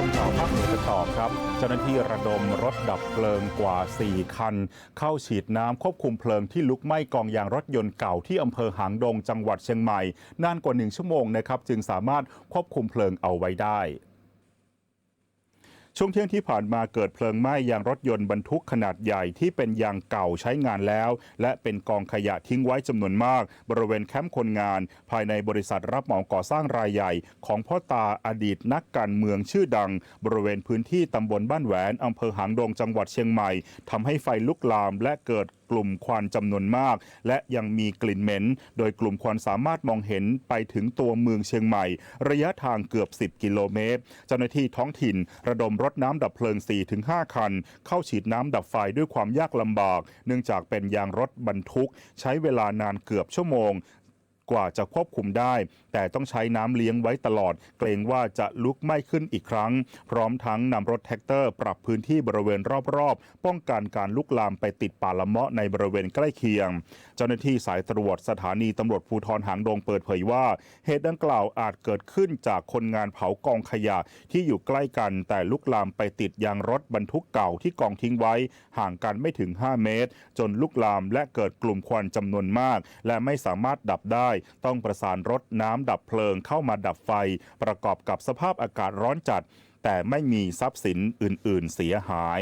ชมข่าวภาคเหนือกันต่อครับ เจ้าหน้าที่ระดมรถดับเพลิงกว่า 4 คัน เข้าฉีดน้ำควบคุมเพลิงที่ลุกไหม้กองยางรถยนต์เก่าที่อำเภอหางดงจังหวัดเชียงใหม่ นานกว่า 1 ชั่วโมงนะครับ จึงสามารถควบคุมเพลิงเอาไว้ได้ ช่วงเที่ยงที่ผ่านมาเกิดเพลิงไหม้ยางรถยนต์บรรทุกขนาดใหญ่ที่เป็นยางเก่าใช้งานแล้ว และเป็นกองขยะทิ้งไว้จำนวนมาก บริเวณแคมป์คนงาน ภายในบริษัทรับเหมาก่อสร้างรายใหญ่ ของพ่อตาอดีตนักการเมืองชื่อดัง บริเวณพื้นที่ตำบลบ้านแหวนอำเภอหางดงจังหวัดเชียงใหม่ทำให้ไฟลุกลามและเกิดกลุ่มควันจำนวนมาก และยังมีกลิ่นเหม็น โดยกลุ่มควันสามารถมองเห็นไปถึงตัวเมืองเชียงใหม่ ระยะทางเกือบ 10 กิโลเมตร เจ้าหน้าที่ท้องถิ่น ระดมรถน้ำดับเพลิง 4-5 คัน เข้าฉีดน้ำดับไฟด้วยความยากลำบาก เนื่องจากเป็นยางรถบรรทุก ใช้เวลานานเกือบชั่วโมง กว่าจะควบคุมได้ แต่ต้องใช้น้ำเลี้ยงไว้ตลอด เกรงว่าจะลุกไหม้ขึ้นอีกครั้ง พร้อมทั้งนำรถแท็กเตอร์ปรับพื้นที่บริเวณรอบๆ ป้องกันการลุกลามไปติดป่าละเมาะในบริเวณใกล้เคียง เจ้าหน้าที่สายตรวจสถานีตำรวจภูธรหางดงเปิดเผยว่า เหตุดังกล่าวอาจเกิดขึ้นจากคนงานเผากองขยะที่อยู่ใกล้กัน แต่ลุกลามไปติดยางรถบรรทุกเก่าที่กองทิ้งไว้ ห่างกันไม่ถึง 5 เมตร จนลุกลามและเกิดกลุ่มควันจำนวนมาก และไม่สามารถดับได้ต้องประสานรถน้ำดับเพลิงเข้ามาดับไฟ ประกอบกับสภาพอากาศร้อนจัด แต่ไม่มีทรัพย์สินอื่น ๆ เสียหาย